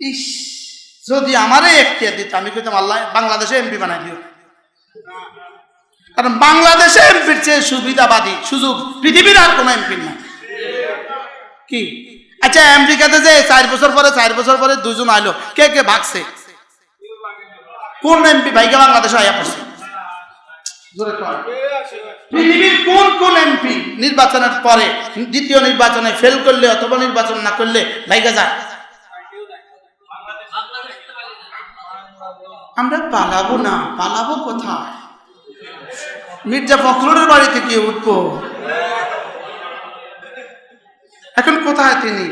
ইস, যদি আমারে এখতিয়ার দিত, আমি কইতাম, আল্লাহ, বাংলাদেশে এমপি বানাই দিও। কারণ বাংলাদেশে এমপির চেয়ে সুবিধাবাদী সুযোগ পৃথিবীর আর কোনো এমপি না কি? আচ্ছা আমেরিকাতে যে চার বছর পরে, চার বছর পরে দুজন আইলো, কে কে ভাগছে? কোন এমপি ভাইকে বাংলাদেশে আয়া পড়ছে? কোন কোন এমপি নির্বাচনের পরে, দ্বিতীয় নির্বাচনে ফেল করলে অথবা নির্বাচন না করলে ভাইগা যায়? আমরা পালাবো না, পালাবো কোথায়? মির্জা ফখরুলের বাড়িতে গিয়ে উঠবো। এখন কোথায় তিনি?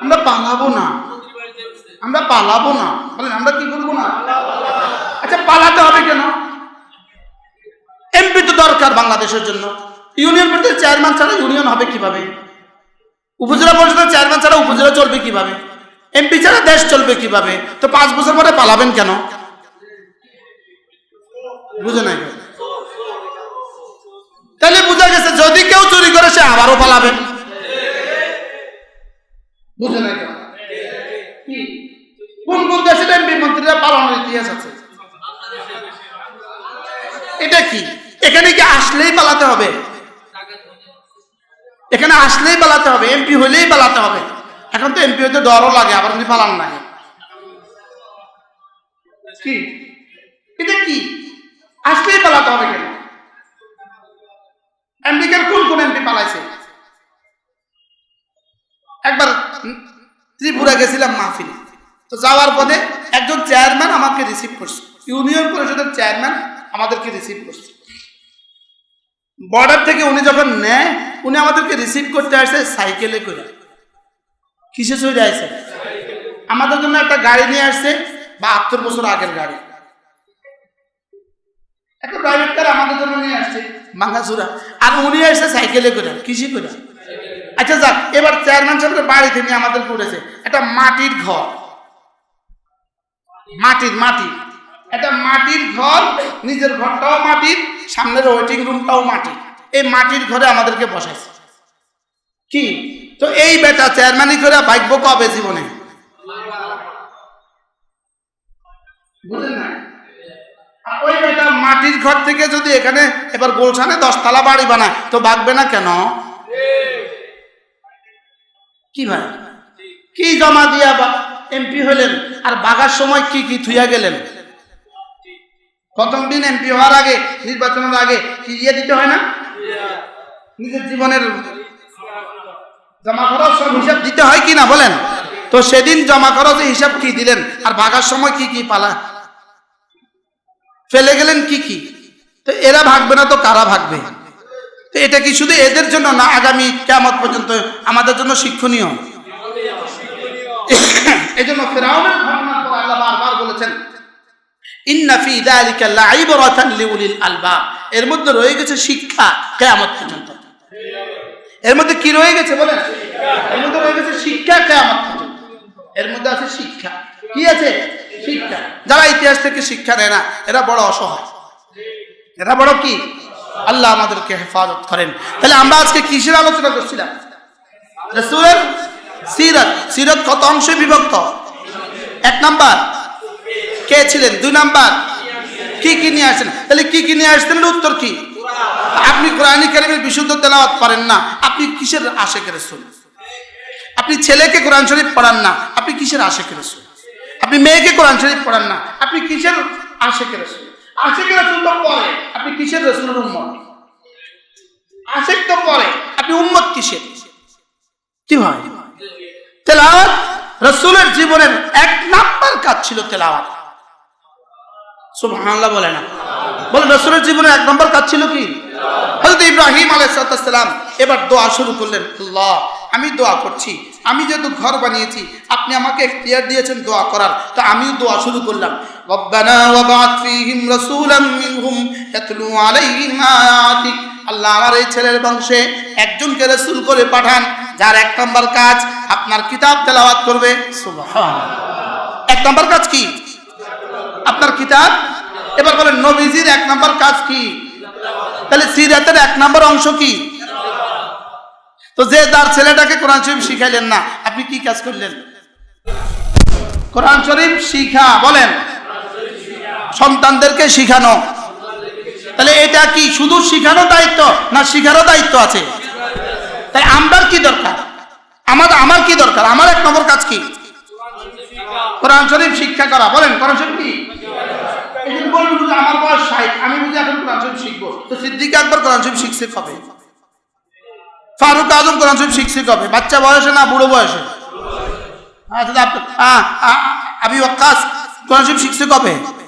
আমরা পালাবো না। আমরা পালাবো না। বলেন, আমরা কি করব না? আচ্ছা পালাতে হবে কেন? এমপি তো দরকার বাংলাদেশের জন্য। ইউনিয়ন পরিষদের চেয়ারম্যান ছাড়া ইউনিয়ন হবে কীভাবে? উপজেলা পরিষদের চেয়ারম্যান ছাড়া উপজেলা চলবে কীভাবে? এমপি ছাড়া দেশ চলবে কীভাবে? তো পাঁচ বছর পরে পালাবেন কেন? বুঝে নাই? তাহলে বোঝা গেছে, যদি কেউ চুরি করে, সে আবারও পালাবে। বুঝে নাই কোন? কোন দেশের এমপি মন্ত্রীরা পালানোর ইতিহাস আছে? এটা কি? এখানে কি আসলেই পালাতে হবে? এখানে আসলেই পালাতে হবে এমপি হলেই এখন তো এমপি হতে ডরও লাগে, আবার উনি পালান না কি? এটা কি? আসলেই পালাতে হবে কেন? আমেরিকার কোন কোন এমপি পালাইছে? একবার ত্রিপুরা গেছিলাম মাহফিলে। তো যাওয়ার পথে একজন চেয়ারম্যান আমাকে রিসিভ করছে। ইউনিয়ন পরিষদের চেয়ারম্যান আমাদেরকে রিসিভ করছে। বর্ডার থেকে উনি যখন নেয়, উনি আমাদেরকে রিসিভ করতে আসছে সাইকেলে করে। কিসে চলে আসছে আমাদের জন্য একটা গাড়ি নিয়ে আসছে বাহাত্তর বছর আগের গাড়ি। একটা প্রাইভেট কার আমাদের জন্য নিয়ে আসছে মাঙ্গাসুরা আর উনি আসছে সাইকেলে করে, কিসে করে? আচ্ছা যাক, এবার চেয়ারম্যান সাহেবের বাড়িতে নিয়ে আমাদের করেছে একটা মাটির ঘর। মাটির মাটির। একটা মাটির ঘর, নিজের ঘরটাও মাটির, সামনের ওয়েটিং রুমটাও মাটি এই মাটির ঘরে আমাদেরকে বসাইছে। কি? তো এই বেটা চেয়ারম্যানই করে ভাগ্য কবে জীবনে? বুঝলেন ওই বেটা মাটির ঘর থেকে যদি এখানে এবার গোলশানে দশতলা বাড়ি বানায়, তো বাগবে না কেন? কি ভাই? কি জমা দিয়া বা এমপি হলেন, আর বাগার সময় কি কি থুইয়া গেলেন? প্রথম দিন এমপি হওয়ার আগে, নির্বাচনের আগে কি ইয়ে দিতে হয় না? নিজের জীবনের জমা খরচ সব হিসাব দিতে হয় কি না বলেন? তো সেদিন জমা খরচের হিসাব কি দিলেন? আর ভাগার সময় কি কি পালা? ফেলে গেলেন কি কি? তো এরা ভাগবে না তো কারা ভাগবে? তো এটা কি শুধু এদের জন্য না আগামী কেমন পর্যন্ত আমাদের জন্য শিক্ষণীয়? এই জন্য ফেরাউনের ঘটনার পর আল্লাহ বারবার বলেছেন, ইন্না ফি যালিকা লাইবরাতান লিউলিল আলবাব। এর মধ্যে রয়ে গেছে শিক্ষা কিয়ামত পর্যন্ত। এর মধ্যে কি রয়ে গেছে বলেন? এর মধ্যে রয়ে গেছে শিক্ষা কিয়ামত এর মধ্যে আছে শিক্ষা। কি আছে? শিক্ষা। যারা ইতিহাস থেকে শিক্ষা নেয় না, এরা বড় অসহায়। এরা বড় কি? আল্লাহ আমাদেরকে হেফাজত করেন। তাহলে আমরা আজকে কিসের আলোচনা করছিলাম? রসুলের সিরত। সিরত কত অংশে বিভক্ত? এক নাম্বার। কে ছিলেন? দুই নাম্বার। কি কি নিয়ে আসছেন? তাহলে কি কি নিয়ে আসছেন? উত্তর কি? আপনি কোরআন কারিমের বিশুদ্ধ তেলাওয়াত পারেন না। আপনি কিসের আশেকের রসুল? আপনি ছেলেকে কোরআন শরীফ পড়ান না। আপনি কিসের আশেকের রসুল? আপনি মেয়েকে কোরআন শরীফ পড়ান না। আপনি কিসের আশেকের রসুল? আশেকের রসুল তো পরে আপনি কিসের রসুলের উম্মত? আশেক তো পরে আপনি উম্মত কিসের? কি হয়? তেলাওয়াত রসুলের জীবনের এক নাম্বার কাজ ছিল তেলাওয়াত। সুবহানাল্লাহ বলে না। বলে রসুলের জীবনের এক নম্বর কাজ ছিল কি? হযরত ইব্রাহিম আলাইহিসসালাম এবার দোয়া শুরু করলেন, আল্লাহ, আমি দোয়া করছি। আমি যেহেতু ঘর বানিয়েছি, আপনি আমাকে এখতিয়ার দিয়েছেন দোয়া করার। তো আমিও দোয়া শুরু করলাম। রব্বানা ওয়াবাত ফীহিম রাসূলাম মিনহুম ইয়াতলু আলাইহিম আয়াতিক। আল্লাহ আমার এই ছেলের বংশে একজনকে রাসূল করে পাঠান, যার এক নম্বর কাজ আপনার কিতাব তেলাওয়াত করবে। এক নম্বর কাজ কি? আপনার কিতাব? এবার বলেন, নবীজির এক নম্বর কাজ কি? তাহলে সিরাতের এক নম্বর অংশ কি? তো যে তার ছেলেটাকে কোরআন শরীফ শিখাইলেন না, আপনি কি কাজ করলেন? কোরআন শরীফ শিখা, বলেন। সন্তানদেরকে শিখানো। তাহলে এটা কি, শুধু শিখানো দায়িত্ব না শিখারও দায়িত্ব আছে? তাই আমার কি দরকার? আমার আমার কি দরকার? আমার এক নম্বর কাজ কি? কোরআন শরীফ শিক্ষা করা, বলেন, কোরআন শরীফ কি? জন্য আমার বয়স ষাট, আমি বুঝি এখন কোরআন শরীফ শিখব। তো কোরআন শরীফ শিখছে কবে? ফারুক আজম কোরআন শরীফ শিখছে কবে? বাচ্চা বয়সে না বুড়ো বয়সে? আচ্ছা তা আপ- আ- আ- আবি ওয়াক্কাস, কোরআন শরীফ শিখছে কবে?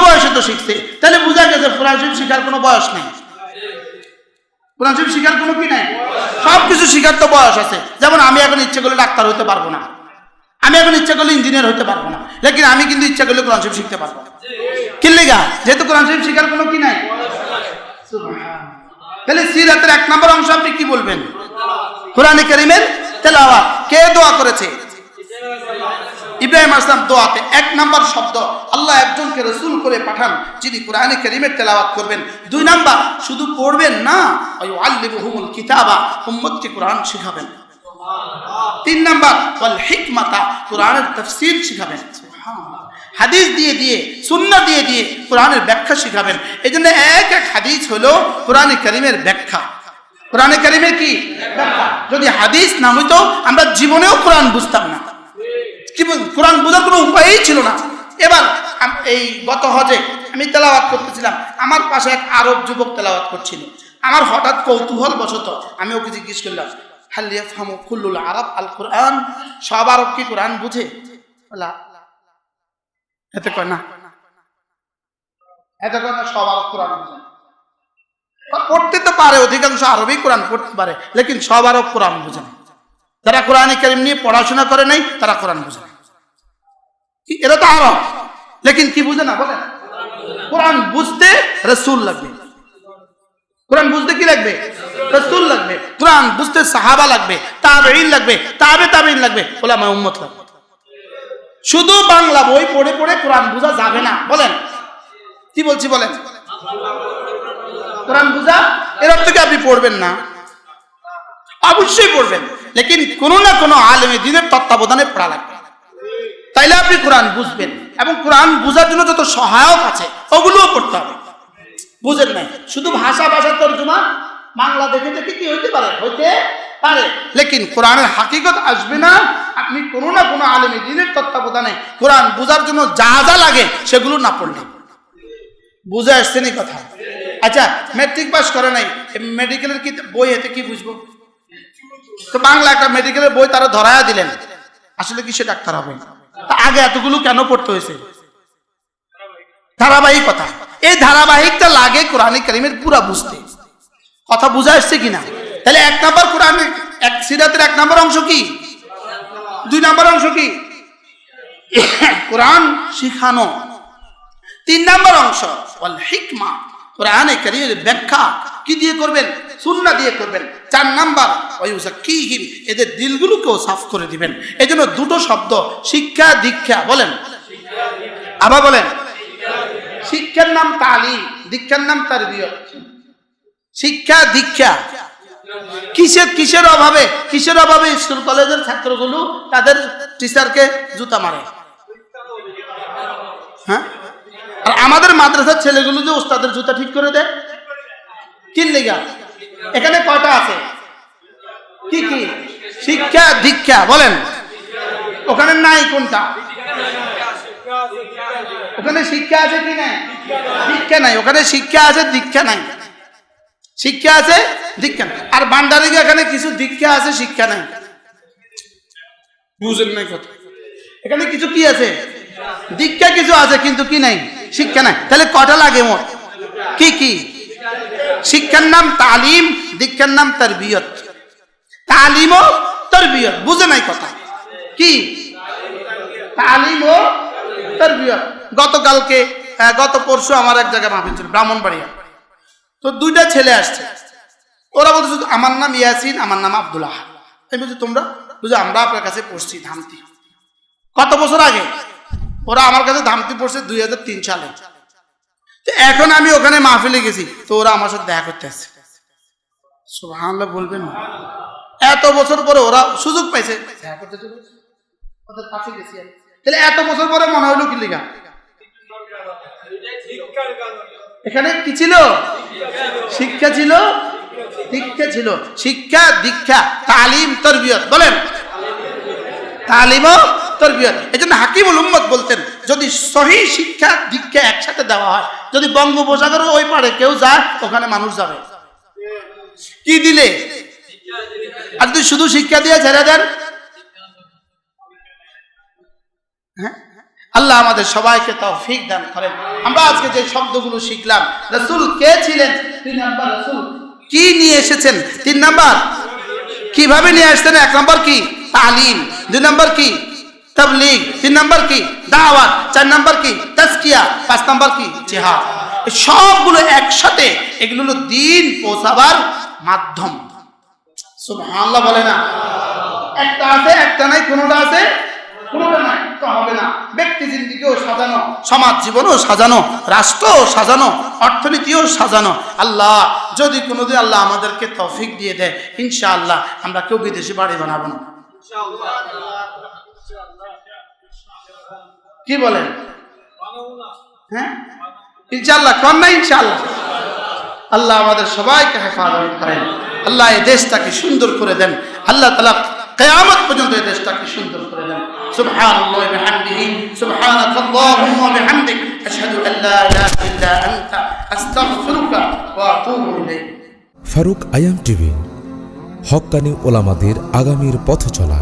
বয়সে তো শিখছে। তাহলে বোঝা গেছে কোরআন শরীফ শিখার কোনো বয়স নেই। কোরআন শরীফ শিখার কোনো কি নাই? সব কিছু শিখার তো বয়স আছে। যেমন আমি এখন ইচ্ছে করলে ডাক্তার হতে পারব না। আমি এখন ইচ্ছা করলে ইঞ্জিনিয়ার হতে পারব না। লেকিন আমি কিন্তু ইচ্ছা করলে কোরআন শরীফ শিখতে পারব। কিল্লিগা যেহেতু কোরআন শরীফ শিখার কোনো কি নাই? তাহলে সিরাতের এক নম্বর অংশ আপনি কি বলবেন? কোরআনে করিমের তেলাওয়াত। কে দোয়া করেছে? ইব্রাহিম আসলাম দোয়াতে এক নাম্বার শব্দ। আল্লাহ একজনকে রসুল করে পাঠান, যিনি কোরআনে করিমের তেলাওয়াত করবেন। দুই নাম্বার, শুধু পড়বেন না ওই আল্লিবহুমুল কিতাবা, উম্মতকে কোরআন শিখাবেন। তিন নাম্বার, ওয়াল হিকমাতা, কোরআনের তাফসীর শিখাবেন। হাদিস দিয়ে দিয়ে, সুন্নাহ দিয়ে দিয়ে কোরআনের ব্যাখ্যা শিখাবেন। এই জন্য এক এক হাদিস হলো কোরআনে করিমের ব্যাখ্যা। কোরআনে করিমের কি? যদি হাদিস না হইতো, আমরা জীবনেও কোরআন বুঝতাম না। কোরআন বোঝার কোনো উপায়ই ছিল না। এবার এই গত হজে আমি তেলাওয়াত করতেছিলাম। আমার পাশে এক আরব যুবক তেলাওয়াত করছিল। আমার হঠাৎ কৌতূহল বশত আমি ওকে জিজ্ঞেস করলাম হালিয়া ফামু কুল্লুল আরব আল কোরআন সব আরব কি কোরআন বুঝে? এতে কয় না? এতে কয় না সব কোরআন পড়তে তো পারে, অধিকাংশ আরবি কোরআন পড়তে পারে, লেকিন সব কোরআন বুঝে না। যারা কোরআনে কারিম নিয়ে পড়াশোনা করে নাই, তারা কোরআন বুঝে না। এরা তো আরব, লেকিন কি বুঝে না বলেন কোরআন বুঝতে রসুল লাগবে। কোরআন বুঝতে কি লাগবে? রসুল লাগবে। কোরআন বুঝতে সাহাবা লাগবে, তাবেঈন লাগবে, তাবে তাবেঈন লাগবে ওলামা উম্মত লাগবে। শুধু বাংলা বই পড়ে পড়ে কোরআন বোঝা যাবে না। বলেন। কি বলছি বলেন? কোরআন বুঝা, এর অর্থ কি আপনি পড়বেন না? অবশ্যই পড়বেন। লেকিন কোনো না কোনো আলেমে দিনের তত্ত্বাবধানে পড়া লাগবে। তাইলে আপনি কোরআন বুঝবেন এবং কোরআন বুঝার জন্য যত সহায়ক আছে, ওগুলোও পড়তে হবে। বুঝেন নাই? শুধু ভাষা ভাষার তর্জমা বাংলা দেখে কি হইতে পারে? হইতে পারে। লেকিন কোরআনের হাকিকত আসবে না। আপনি কোনো না কোনো আলেমে দিনের তত্ত্বাবধানে কোরআন বুঝার জন্য যা যা লাগে সেগুলো না পড়লে। বুঝে আসছে নি কথা? আচ্ছা ম্যাট্রিক পাস করে নাই মেডিকেলের কি বই এতে কি বুঝব? তো বাংলা একটা মেডিকেলের বই তারা ধরায়া দিলেন। আসলে কি সে ডাক্তার হবে? তা আগে এতগুলো কেন পড়তে হয়েছে? ধারাবাহিকতা এই ধারাবাহিকটা লাগে কোরআন করিমের পুরা বুঝতে। কথা বুঝা আসছে কিনা? তাহলে এক নাম্বার কোরআন, এক সিরাতের এক নাম্বার অংশ কি? দুই নাম্বার অংশ কি? কোরআন শিখানো। তিন নাম্বার অংশ হিকমা। কোরআনে কারীমের ব্যাখ্যা কি দিয়ে করবেন? সুন্নাহ দিয়ে করবেন। চার নাম্বার ওয়ুজাক্কিহিম এদের দিলগুলোকেও সাফ করে দিবেন। এই জন্য দুটো শব্দ শিক্ষা দীক্ষা, বলেন। আবার বলেন। শিক্ষার নাম তালিম, দীক্ষার নাম তারবিয়ত। শিক্ষা, দীক্ষা। কিসের কিসের অভাবে কিসের অভাবে স্কুল, কলেজের ছাত্রগুলো তাদের টিচারকে জুতা মারে? হ্যাঁ? আর আমাদের মাদ্রাসার ছেলেগুলো যে ওস্তাদের জুতা ঠিক করে দেয়? কি লেগা? এখানে কয়টা আছে? কি কি? শিক্ষা, দীক্ষা, বলেন। ওখানে নাই কোনটা? ওখানে শিক্ষা আছে কি নাই? দীক্ষা নাই। ওখানে শিক্ষা আছে, দীক্ষা নাই। শিক্ষা আছে? দীক্ষা। আর বান্ডারিকে এখানে কিছু দীক্ষা আছে, শিক্ষা নাই? বুঝেন নাই কথা। এখানে কিছু কি আছে? দীক্ষা কিছু আছে, কিন্তু কি নাই? শিক্ষা নাই। তাহলে কটা লাগে মোট কি কি? শিক্ষার নাম তালিম, দীক্ষার নাম তরবিয়ত। তালিম ও তরবিয়ত। বুঝে নাই কথা? কি? তালিম ও তরবিয়ত। গতকালকে গত পরশু আমার এক জায়গায় মাহফিল ছিল, ব্রাহ্মণবাড়িয়া। তো দুইটা ছেলে আসছে। ওরা বলছে আমার নাম ইয়াসিন, আমার নাম আব্দুল আহাদ আমি বলছি, তোমরা? বুঝো আমরা আপনার কাছে পড়ছি ধামতি। কত বছর আগে? ওরা আমার কাছে ধামতি পড়ছে দুই হাজার তিন সালে। তো এখন আমি ওখানে মাহফিলে গেছি, তো ওরা আমার সাথে দেখা করতে আসছে। সুবহানাল্লাহ, বলবেন এত বছর পরে ওরা সুযোগ পাইছে তাহলে এত বছর পরে মনে হইল কি লিগা? এখানে কি ছিল? শিক্ষা ছিল? দীক্ষা ছিল। শিক্ষা, দীক্ষা, তালিম, তরবিয়ত, বলেন। তালিম তরবিয়ত। এই জন্য হাকিমুল উম্মত বলতেন, যদি সহি শিক্ষা, দীক্ষা একসাথে দেওয়া হয়, যদি বঙ্গোপসাগরের ওই পারে কেউ যায়, ওখানে মানুষ যাবে। কি দিলে? আর যদি শুধু শিক্ষা দিয়ে ছেড়ে দেন? হ্যাঁ? আল্লাহ আমাদের সবাইকে তৌফিক দান করেন। আমরা আজকে যে শব্দগুলো শিখলাম, রসুল কে ছিলেন? তিন নাম্বার রসুল। কি নিয়ে এসেছেন? তিন নাম্বার। কীভাবে নিয়ে আসতেন এক নম্বর কি? তালিম। দুই নম্বর কি? তবলিগ। তিন নম্বর কি? দাওয়াত। চার নম্বর কি? তাসকিয়া পাঁচ নম্বর কি? জিহাদ। সবগুলো একসাথে এগুলো হলো দিন পৌঁছাবার মাধ্যম। সুবহানাল্লাহ বলে না। একটা আছে, একটা নাই, কোনোটা আছে কোনোটা নাই তো হবে না ব্যক্তি জিন্দিগিও সাজানো। সমাজ জীবনও সাজানো, রাষ্ট্রও সাজানো, অর্থনীতিও সাজানো। আল্লাহ, যদি কোনোদিন আল্লাহ আমাদেরকে তৌফিক দিয়ে দেয়, ইনশাআল্লাহ আমরা কেউ বিদেশি বাড়ি বানাবো না। কি বলেন? হ্যাঁ? ইনশাআল্লাহ, কন না ইনশাআল্লাহ? আল্লাহ আমাদের সবাইকে হেফাজত করেন। আল্লাহ এই দেশটাকে সুন্দর করে দেন। আল্লাহ তালা কেয়ামত পর্যন্ত এই দেশটাকে সুন্দর করে দেন سبحان الله بحمده سبحانك اللهم وبحمدك أشهد أن لا إله إلا أنت أستغفرك وأتوب إليك ফারুক আয়াম টিভি হক্কানি ওলামাদের আগামীর পথ চলা